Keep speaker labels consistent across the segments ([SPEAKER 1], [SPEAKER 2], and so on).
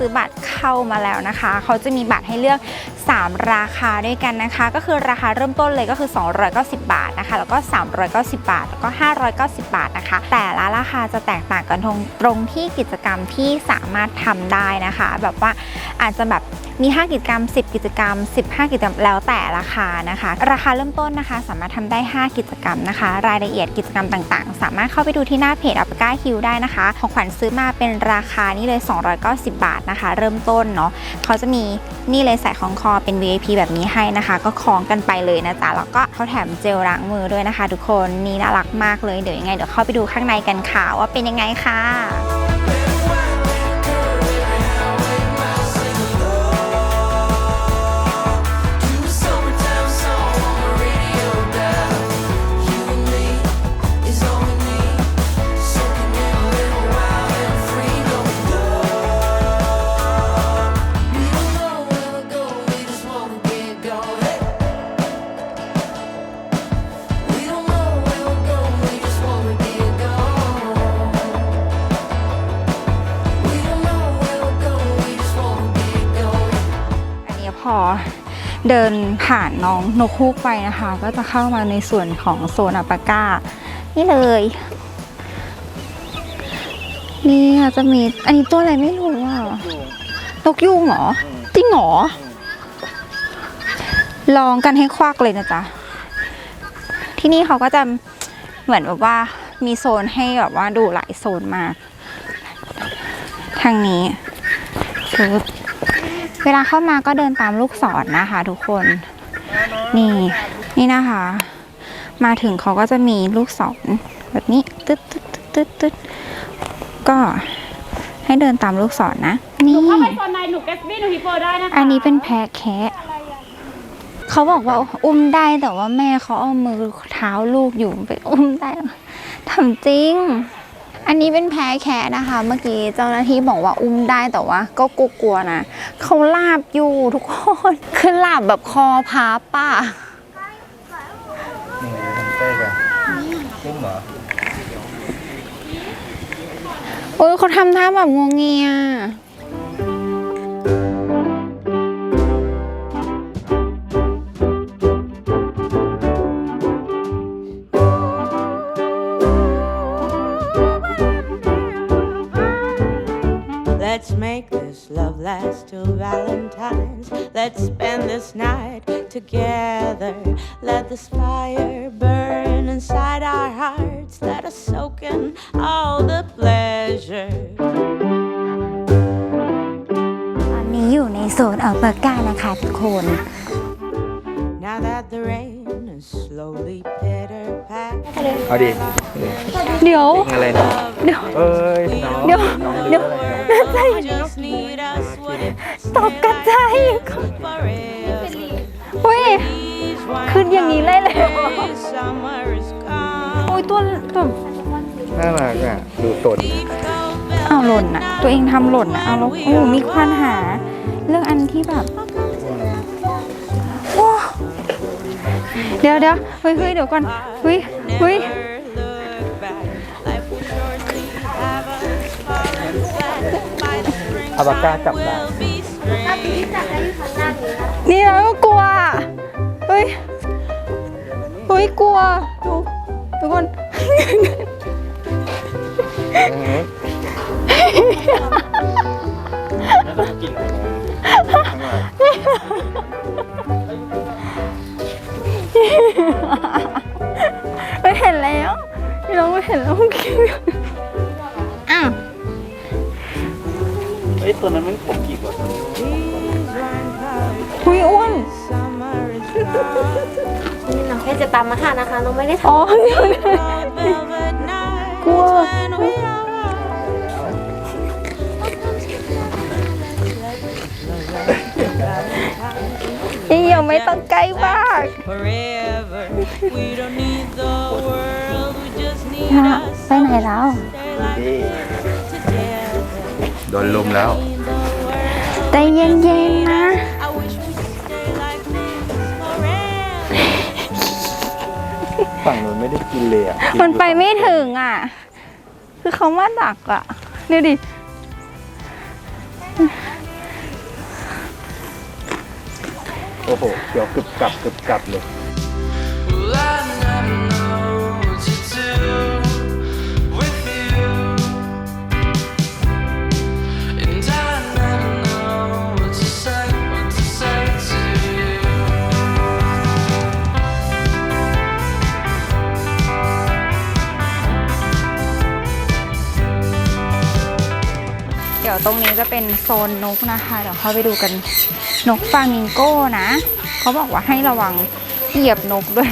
[SPEAKER 1] ซื้อบัตรเข้ามาแล้วนะคะ เขาจะมีบัตรให้เลือก 3 ราคาด้วยกันนะคะ ก็คือราคาเริ่มต้นเลยก็คือ 290 บาทนะคะ แล้วก็ 390 บาท แล้วก็ 590 บาทนะคะ แต่ละราคาจะแตกต่างกันตรงตรงที่กิจกรรมที่สามารถทำได้นะคะ แบบว่าอาจจะแบบมี 5 กิจกรรม 10 กิจกรรม 15 กิจกรรมแล้วแต่ราคานะคะ ราคาเริ่มต้นนะคะ สามารถทำได้ 5 กิจกรรมนะคะ รายละเอียดกิจกรรมต่างๆ สามารถเข้าไปดูที่หน้าเพจอัปก้าฮิลได้นะคะ ของขวัญซื้อมาเป็นราคานี่เลย 290 บาทนะคะ เริ่มต้นเนาะเขาจะมีนี่เลยใส่ของคอเป็น VIP แบบนี้ให้นะคะ ก็คล้องกันไปเลยนะจ๊ะแล้วก็เขาแถมเจลล้างมือด้วยนะคะ ทุกคนนี่น่ารักมากเลยเดี๋ยวยังไงเดี๋ยวเข้าไปดูข้างในกันค่ะว่าเป็นยังไงค่ะ เดินผ่านน้องนกฮูกไปนะคะ ก็จะเข้ามาในส่วนของโซนอัปาก้านี่เลย นี่ค่ะจะมีอันนี้ตัวอะไรไม่รู้อะนกยูงเหรอจริงเหรอลองกันให้ควักเลยนะจ๊ะ ที่นี่เขาก็จะเหมือนแบบว่ามีโซนให้แบบว่าดูหลายโซนมาก ทางนี้คือ เวลาเข้ามาก็เดินตามลูกศรนะคะ ทุกคน นี่นี่นะคะ มาถึงเขาก็จะมีลูกศรแบบนี้ตึ๊ดตึ๊ดตึ๊ดตึ๊ดตึ๊ดก็ให้เดินตามลูกศรนะนี่
[SPEAKER 2] เข้าไปโซนในหนูแกสบี้หนูฮิปโปได้นะคะ
[SPEAKER 1] อันนี้เป็นแพะแคะเขาบอกว่าอุ้มได้แต่ว่าแม่เขาเอามือเท้าลูกอยู่ไปอุ้มได้ทำจริง อันนี้เป็นแพะแคะนะคะ เมื่อกี้เจ้าหน้าที่บอกว่าอุ้มได้แต่ว่า ก็กลัวๆนะเขาหลับอยู่ทุกคนคือหลับแบบคอพับป่ะ
[SPEAKER 3] นี่ทำเต้กันกุ้งเหรอ
[SPEAKER 1] โอ้ยเขาทำท่าแบบงวงเงีย
[SPEAKER 4] together. Let this fire burn inside our hearts. Let us soak in all the pleasure.
[SPEAKER 1] ตอนนี้อยู่ในโซนอัลเบอร์กานะคะทุกคน
[SPEAKER 4] Now that the rain is slowly pitter pat.
[SPEAKER 3] เอาดิ
[SPEAKER 1] เดี๋ยว
[SPEAKER 3] เพลงอะไรนะ
[SPEAKER 1] เดี๋ยว
[SPEAKER 3] เอ้ยน้อง
[SPEAKER 1] เดี๋ยว
[SPEAKER 3] น้อง
[SPEAKER 1] เดี๋ยว
[SPEAKER 3] ลืออะไรนะ
[SPEAKER 4] Just need us what it
[SPEAKER 1] ตกกระจาย
[SPEAKER 4] forever.
[SPEAKER 1] เขึ้นอย่างนี้เลยเลย
[SPEAKER 4] not? Summer is gone.
[SPEAKER 1] โอ้ยตัวตัว
[SPEAKER 3] น่ารักอะ ดูสด
[SPEAKER 1] เอาวหล่นอะตัวเองทำหล่นอะเอาแล้วโอ้โหมีควานหา เรื่องอันที่แบบโอ้เดี๋ยวเดี๋ยวเฮ้ยเฮ้ยเดี๋ยวก่อนเฮ้ยเฮ้ย
[SPEAKER 4] look back. Life will shortly have us falling flat. By the spring
[SPEAKER 3] อาบาก้าจับได้
[SPEAKER 4] will be strange.
[SPEAKER 1] นี่เราก็กลัวอะเฮ้ ยเฮ้ยกลัวดูทุกคนไม่เห็นแล้วเราไม่เห็นแล้วเมื่อกี้อ้าว
[SPEAKER 3] เฮ้ยตัวนั้นมันผมกี่กว่า
[SPEAKER 1] คุยอ้วน
[SPEAKER 4] Summer นี่
[SPEAKER 5] น้องแค่จะตามมาหานะคะ น้องไม่ได้ทำ
[SPEAKER 1] กลัวนี่ยังไม่ต้องใกล้มากนะไปไหนแล้ว
[SPEAKER 3] โดนลุมแล้ว
[SPEAKER 1] ใจเย็นๆนะ
[SPEAKER 3] ฝั่งนู้นไม่ได้กินเลยอะกิ
[SPEAKER 1] มันไปไม่ถึงอะ คือเขามาดักอะดูดิ
[SPEAKER 3] โอ้โหเดี๋ยวกรึบกรับกรึบกรับเลย
[SPEAKER 1] ตรงนี้จะเป็นโซนนกนะคะ เดี๋ยวเข้าไปดูกันนกฟามิงโก้นะ เขาบอกว่าให้ระวังเหยียบนกด้วย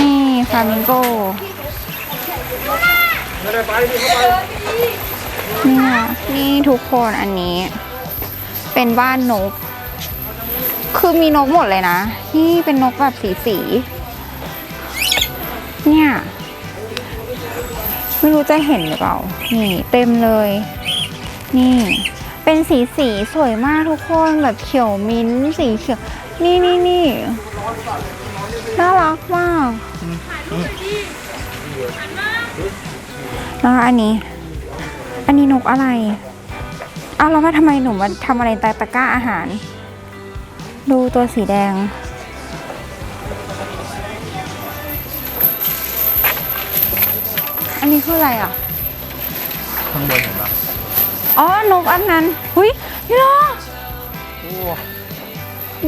[SPEAKER 1] นี่ฟามิงโก้เนี่ยนี่ทุกคนอันนี้ เป็นบ้านนก คือมีนกหมดเลยนะ นี่เป็นนกแบบสีสี เนี่ย ไม่รู้จะเห็นหรือเปล่า นี่เต็มเลย นี่ เป็นสีสีสวยมากทุกคนแบบเขียวมิ้นสีเขียว นี่นี่นี่น่ารักมากแล้วอันนี้ อันนี้นกอะไรอ้าวแล้วมาทำไมหนูมาทำอะไรใต้ตะกร้าอาหาร ดูตัวสีแดง อันนี้คืออะไรอะ
[SPEAKER 3] ข้างบนเห็นปะ
[SPEAKER 1] อ๋อนกอันนั้นหุยนี่เหรอ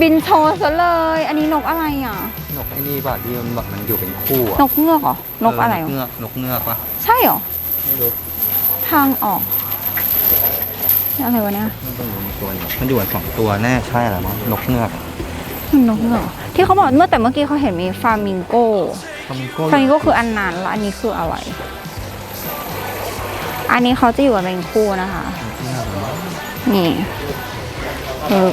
[SPEAKER 1] บินโชว์ซะเลย อันนี้นกอะไรอะ
[SPEAKER 6] นกไอ้นี่ป่ะที่มันแบบมันอยู่เป็นคู่อะ
[SPEAKER 1] นกเงือกเหรอนกอะไร
[SPEAKER 6] เนก
[SPEAKER 1] วะ
[SPEAKER 6] เงือกนกเงือกปะ
[SPEAKER 1] ใช่เหรอ
[SPEAKER 6] ไม่รู้
[SPEAKER 1] ทางออกอะไรวะเนี่ย
[SPEAKER 6] มันต้องอยู่ในตัวเนี่ยมันอยู่กันสองตัวแน่ใช่เหรอมั้งนกเงือก
[SPEAKER 1] มันนกเงือกเหรอที่เขาบอกเมื่อแต่เมื่อกี้เขาเห็นมีฟามิงโก
[SPEAKER 6] ฟามิงโก้
[SPEAKER 1] ฟามิงโกคืออันนั้นแล้วอันนี้คืออะไร อันนี้เขาจะอยู่กันเป็นคู่นะคะ นี่เออ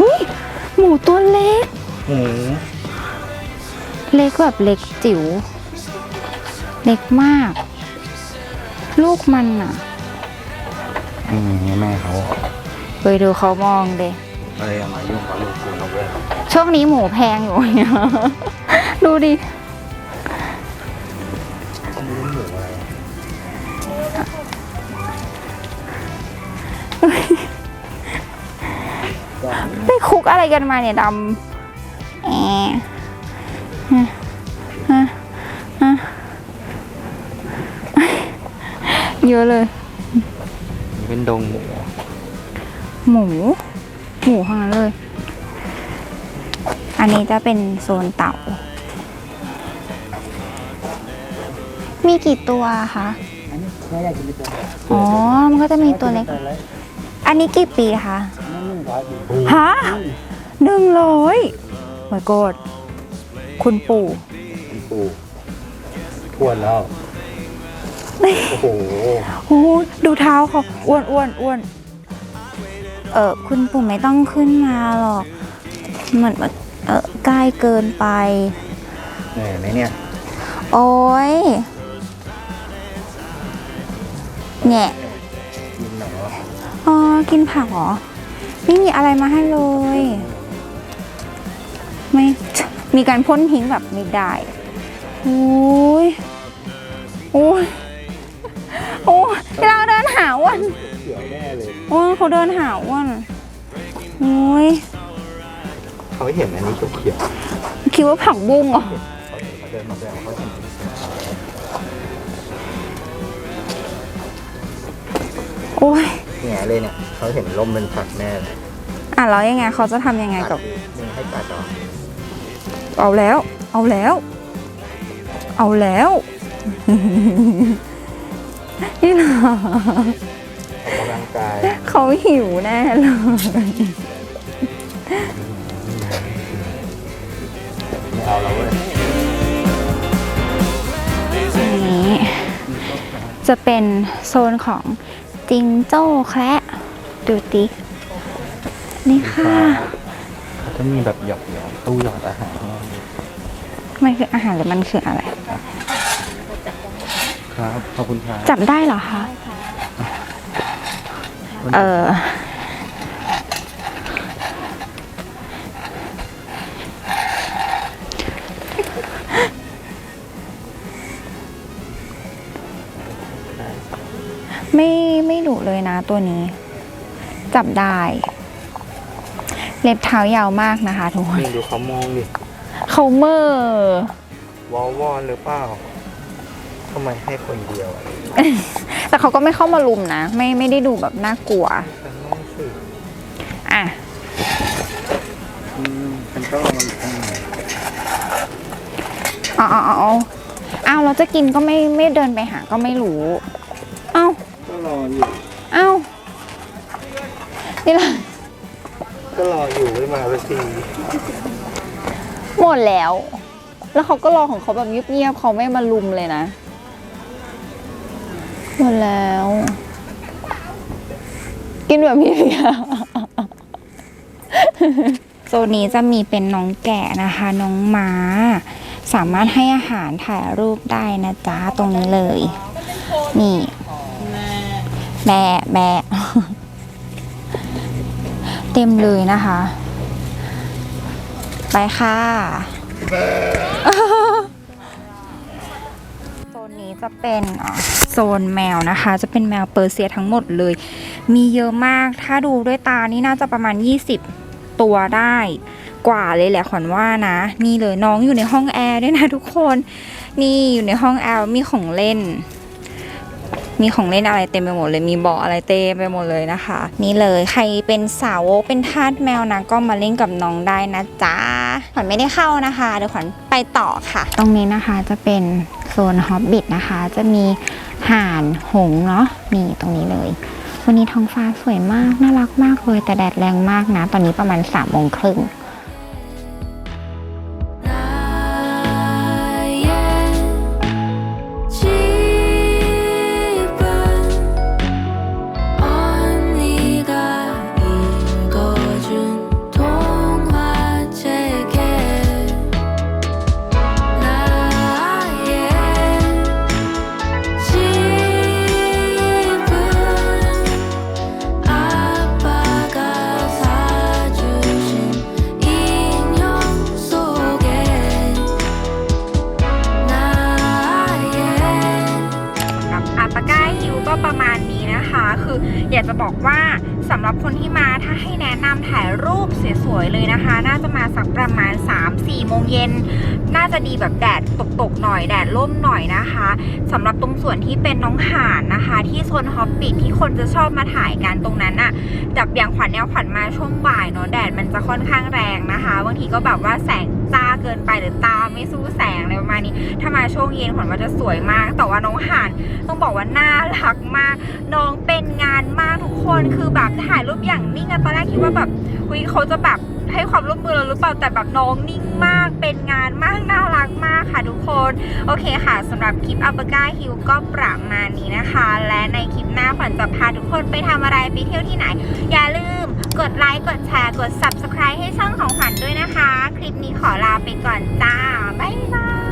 [SPEAKER 1] อุ๊ยหมูตัวเล็ก
[SPEAKER 6] หมู
[SPEAKER 1] เล็กแบบเล็กจิ๋ว เล็กมาก ลูกมันอะ
[SPEAKER 6] อืมแม่เขา
[SPEAKER 1] ไปดูเขามองเด
[SPEAKER 6] เอ้ยเอามายุ่งกับลูกกูนกเลย
[SPEAKER 1] ช่วงนี้หมูแพงอยู่เนี่ยดูดิ กอะไรกันมาเนี่ยดำแอะเยอะเลย
[SPEAKER 6] เป็นดงหมู
[SPEAKER 1] หมู หมูทั้งนั้นเลย อันนี้จะเป็นโซนเต่า มีกี่ตัวคะอ๋อ มันก็จะมีตัวเล็ก อันนี้กี่ปีคะ ฮะหนึ่งร้อยโอ้ยโกดคุณปู่
[SPEAKER 6] ปูทวนแล้ว โอ้โห
[SPEAKER 1] โอ้โหดูเท้าเขาอ้วนอ้วนอ้วนเออคุณปู่ไม่ต้องขึ้นมาหรอกเหมือนแบบเออใกล้เกินไป
[SPEAKER 6] เหนื่อยไหมเนี่ย
[SPEAKER 1] โอ้ยเนี่ย
[SPEAKER 6] กินเหรอ
[SPEAKER 1] อ๋อ กินผักเหรอ ไม่มีอะไรมาให้เลย ไม่ มีการพ่นทิ้งแบบไม่ได้โอ้ยโอ้ยโอ้ยเวลาเดินหาอ้วัน
[SPEAKER 6] เขียวแน่เลย
[SPEAKER 1] โอ้ยเขาเดินหาอ้วันโอ้ย
[SPEAKER 6] เขาเห็นอันนี้เขียว
[SPEAKER 1] คิดว่าผักบุ้งเหรอ
[SPEAKER 6] เขาเห็นเขาเดินมาแสดงว่าเขาเห็น
[SPEAKER 1] โอ้ย
[SPEAKER 6] แง่เลยเนี่ยเขาเห็นลมเป็นผักแน่เลย
[SPEAKER 1] อะแล้วยังไงเขาจะทำยังไงกับ
[SPEAKER 6] มึงให้กัดเหรอ
[SPEAKER 1] เอาแล้ว เอาแล้ว เอาแล้ว นี่เหรอ
[SPEAKER 6] ออกกำลังกาย
[SPEAKER 1] เขาหิวแน่เลย
[SPEAKER 6] ไม่เอาแล้วเว้ย
[SPEAKER 1] อันนี้จะเป็นโซนของ จิงโจ้แคระดูตินี่ค่ะ
[SPEAKER 6] เขาจะมีแบบหยอกหยอกตู้หยอดอาหาร
[SPEAKER 1] มันคืออาหารหรือมันคืออะไร
[SPEAKER 6] ครับ ขอบคุณครับ
[SPEAKER 1] จับได้เหรอคะ เออ ดุเลยนะตัวนี้ จับได้ เล็บเท้ายาวมากนะคะทุกคน
[SPEAKER 6] นี่ดูเขามองดิ
[SPEAKER 1] เขาเมอร์
[SPEAKER 6] วอลวอนหรือเปล่าทำไมให้คนเดียวอะ
[SPEAKER 1] แต่เขาก็ไม่เข้ามาลุมนะ ไม่ไม่ได้ดูแบบน่ากลัว
[SPEAKER 6] ฉันไม่สิ
[SPEAKER 1] อะ
[SPEAKER 3] อืมมันก็มันอืม
[SPEAKER 1] เอาเอาเอาเอาเอาเราจะกินก็ไม่ไม่เดินไปหาก็ไม่รู้เอา
[SPEAKER 3] ก็ รออยู่
[SPEAKER 1] เอานี่ละ
[SPEAKER 6] ก็รออยู่ไม่มาสักที
[SPEAKER 1] หมดแล้ว แล้วเขาก็รอของเขาแบบเงียบๆเขาไม่มาลุมเลยนะหมดแล้ว กินแบบพี่เพียโซนนี้จะมีเป็นน้องแกะนะคะ น้องม้า สามารถให้อาหารถ่ายรูปได้นะจ๊ะ ตรงนี้เลย นี่ แม่แม่เต็มเลยนะคะ ไปค่ะโซนนี้จะเป็นโซนแมวนะคะ จะเป็นแมวเปอร์เซียทั้งหมดเลย มีเยอะมากถ้าดูด้วยตานี่น่าจะประมาณ 20 ตัวได้กว่าเลยแหละขวัญว่านะ นี่เลยน้องอยู่ในห้องแอร์ด้วยนะทุกคน นี่อยู่ในห้องแอร์มีของเล่น มีของเล่นอะไรเต็มไปหมดเลย มีเบาะอะไรเต็มไปหมดเลยนะคะ นี่เลยใครเป็นสาวเป็นทาสแมวนะก็มาเล่นกับน้องได้นะจ๊ะขวัญไม่ได้เข้านะคะ เดี๋ยวขวัญไปต่อค่ะ ตรงนี้นะคะจะเป็นโซนฮอบบิทนะคะ จะมีห่านหงเนาะนี่ตรงนี้เลย วันนี้ท้องฟ้าสวยมาก น่ารักมากเลยแต่แดดแรงมากนะ ตอนนี้ประมาณ3ามโมงครึ่ง เลยนะคะ น่าจะมาสักประมาณ 3-4โมงเย็น น่าจะดีแบบแดดตกๆหน่อยแดดร่มหน่อยนะคะสำหรับตรงส่วนที่เป็นน้องห่านนะคะ ที่โซนฮอปปิทที่คนจะชอบมาถ่ายกันตรงนั้นน่ะจับอย่างขวัญแนวขวัญมาช่วงบ่ายเนาะแดดมันจะค่อนข้างแรงนะคะบางทีก็แบบว่าแสง จ้าเกินไปหรือตาไม่สู้แสงอะไรประมาณนี้ ถ้ามาช่วงเย็นขวัญว่าจะสวยมาก แต่ว่าน้องห่านต้องบอกว่าน่ารักมาก น้องเป็นงานมากทุกคนคือแบบถ่ายรูปอย่างนิ่งอะตอนแรกคิดว่าแบบคุยเขาจะแบบให้ความร่วมมือเราหรือเปล่าแต่แบบน้องนิ่งมากเป็นงานมากน่ารักมากค่ะทุกคน โอเคค่ะสำหรับคลิปอัลปาก้าฮิลก็ประมาณนี้นะคะ และในคลิปหน้าขวัญจะพาทุกคนไปทำอะไรไปเที่ยวที่ไหน อย่าลืม กดไลค์ กดแชร์ กด subscribe ให้ช่องของขวัญด้วยนะคะ คลิปนี้ขอลาไปก่อนจ้า บ๊ายบาย